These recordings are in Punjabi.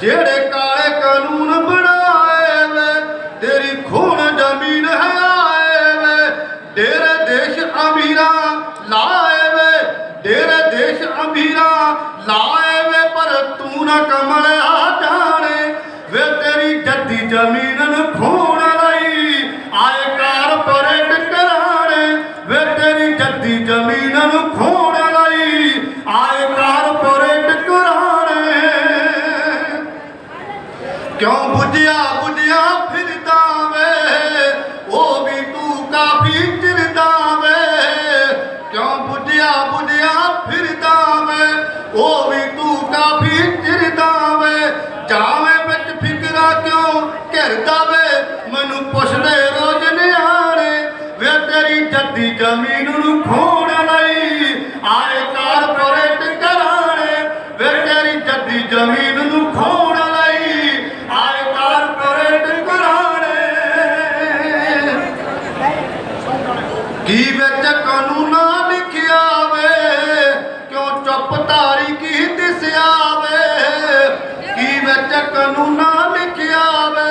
ਜਿਹੜੇ ਕਾਲੇ ਕਾਨੂੰਨ ਬਣਾਏ ਵੇ, ਤੇਰੀ ਖੂਨ ਜ਼ਮੀਨ ਹੈ ਆਏ ਵੇ, ਤੇਰੇ ਦੇਸ਼ ਅਮੀਰਾਂ ਲਾਏ ਵੇ, ਤੇਰੇ ਦੇਸ਼ ਅਮੀਰਾਂ ਲਾਏ ਵੇ, ਪਰ ਤੂੰ ਨਾ ਕਮਲਿਆ ਜਾਣੇ, ਵੇ ਤੇਰੀ ਜੱਦੀ ਜ਼ਮੀਨ ਨੂੰ ਖੂਨ ਕਿਉਂ ਬੁਝਿਆ ਫਿਰਦਾ ਵੇ, ਉਹ ਵੀ ਤੂੰ ਕਾਫੀ ਚਿਰਦਾ ਵੇ। ਕਿਉਂ ਬੁਝਿਆ ਬੁਝਿਆ ਫਿਰਦਾ ਵੇ, ਉਹ ਵੀ ਤੂੰ ਕਾਫੀ ਚਿਰਦਾ ਵੇ। ਜਾਵੇਂ ਵਿੱਚ ਫਿਕਰਾ ਕਿਉਂ ਘਿਰਦਾ ਵੇ? ਮੈਨੂੰ ਪੁੱਛਦੇ ਰੋਜ਼ ਨਿਆਣੇ, ਵੇ ਤੇਰੀ ਜੱਦੀ ਜ਼ਮੀਨ ਨੂੰ ਖੋਣ ਲਈ ਆਏ ਕਾਰਪੋਰੇਟ ਕਰਾਣੇ, ਵੇ ਤੇਰੀ ਜੱਦੀ ਜ਼ਮੀਨ ਕੀ ਵਿੱਚ ਕਾਨੂੰਨਾਂ ਲਿਖਿਆ ਵੇ ਕਿਉਂ ਚੁੱਪ ਧਾਰੀ ਕੀ ਦਿਸਿਆ ਵੇ ਕੀ ਵਿੱਚ ਕਾਨੂੰਨਾਂ ਲਿਖਿਆ ਵੇ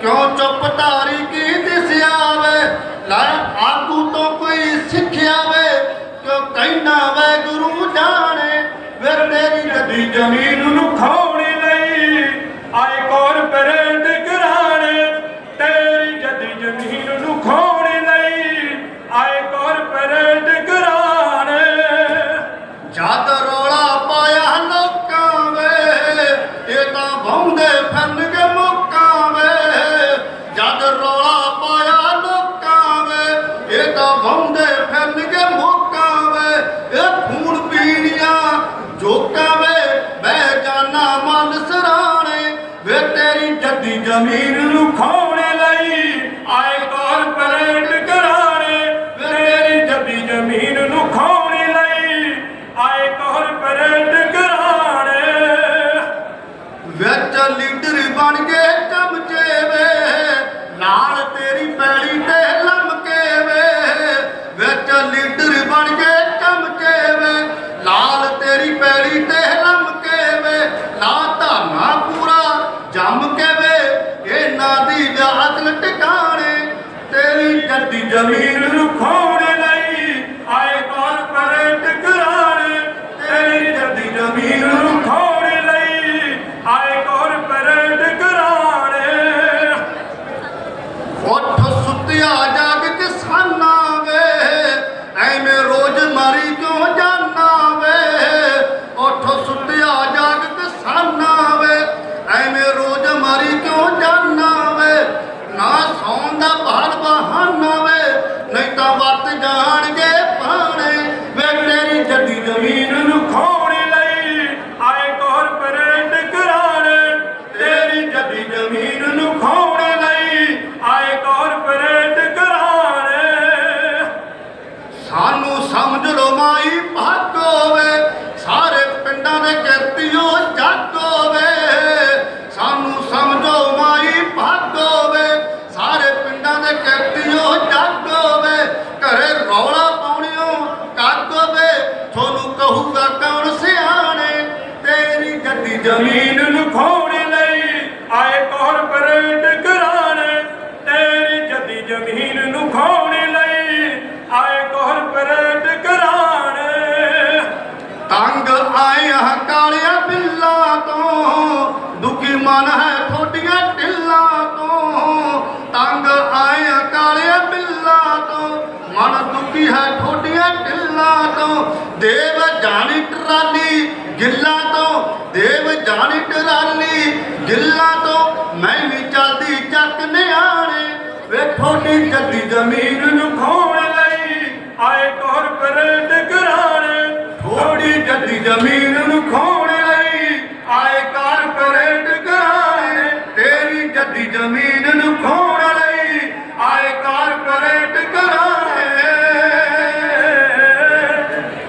ਕਿਉਂ ਚੁੱਪ ਧਾਰੀ ਕੀ ਦਿਸਿਆ ਵੇ ਲੈ ਆਗੂ ਤੋਂ ਕੋਈ ਸਿੱਖਿਆ ਵੇ ਕਿਉਂ ਕਹਿਣਾ ਵੇ ਗੁਰੂ ਜਾਣੇ ਫਿਰ ਤੇਰੀ ਗੱਦੀ ਜ਼ਮੀਨ ਨੂੰ ਖਾਉਣੇ ਤੇਰੀ ਜ਼ਮੀਨ ਨੂੰ ਲਈ ਆਏ ਕਾਰਪੋਰੇਟ ਘਰਾਣੇ ਤੇਰੀ ਜਦੀ ਜ਼ਮੀਨ ਨੂੰ ਲਈ ਆਏ ਕਾਰਪੋਰੇਟ ਘਰਾਣੇ। ਵਿੱਚ ਲੀਡਰ ਬਣ ਕੇ ਚਮਚੇ ਵੇ, ਨਾਲ ਤੇਰੀ ਪੈਲੀ ਤੇ ਲਮਕੇ ਵੇ। ਵਿੱਚ ਲੀਡਰ ਜੱਦੀ ਜ਼ਮੀਨ ਨੂੰ ਖਾਉਣੇ ਲਈ ਆਏ ਕਾਰਪੋਰੇਟ ਘਰਾਣੇ ਤੇਰੀ ਜਦੀ ਜ਼ਮੀਨ ਨੂੰ ਖਾਉਣੇ ਲਈ ਆਏ ਕਾਰਪੋਰੇਟ ਘਰਾਣੇ ਤੰਗ ਆਇਆ ਕਾਲਿਆ ਬਿੱਲਾ ਤੋਂ, ਦੁਖੀ ਮਨ ਹੈ ਥੋਡੀਆਂ ਢਿੱਲਾਂ ਤੋਂ। ਤੰਗ ਆਇਆ ਕਾਲਿਆ ਬਿੱਲਾ ਤੋਂ, ਮਨ ਦੁਖੀ ਹੈ ਥੋਡੀਆਂ ਢਿੱਲਾਂ ਤੋਂ। ਦੇਵ ਜਾਣੀ ਟਰਾਲੀ ਗਿੱਲਾ ਤੋਂ ਟਰਾਲੀ, ਗਿੱਲਾਂ ਤੋਂ ਮੈਂ ਵੀ ਚੱਲਦੀ ਚੱਕ ਨਿਆਣੇ। ਵੇ ਥੋਡੀ ਜੱਦੀ ਜ਼ਮੀਨ ਨੂੰ ਖੋਣ ਲਈ, ਆਏ ਕਾਰਪੋਰੇਟ ਘਰਾਣੇ। ਥੋੜੀ ਜੱਦੀ ਜ਼ਮੀਨ ਨੂੰ ਖੋਣ ਲਈ, ਆਏ ਕਾਰਪੋਰੇਟ ਘਰਾਣੇ। ਤੇਰੀ ਜੱਦੀ ਜ਼ਮੀਨ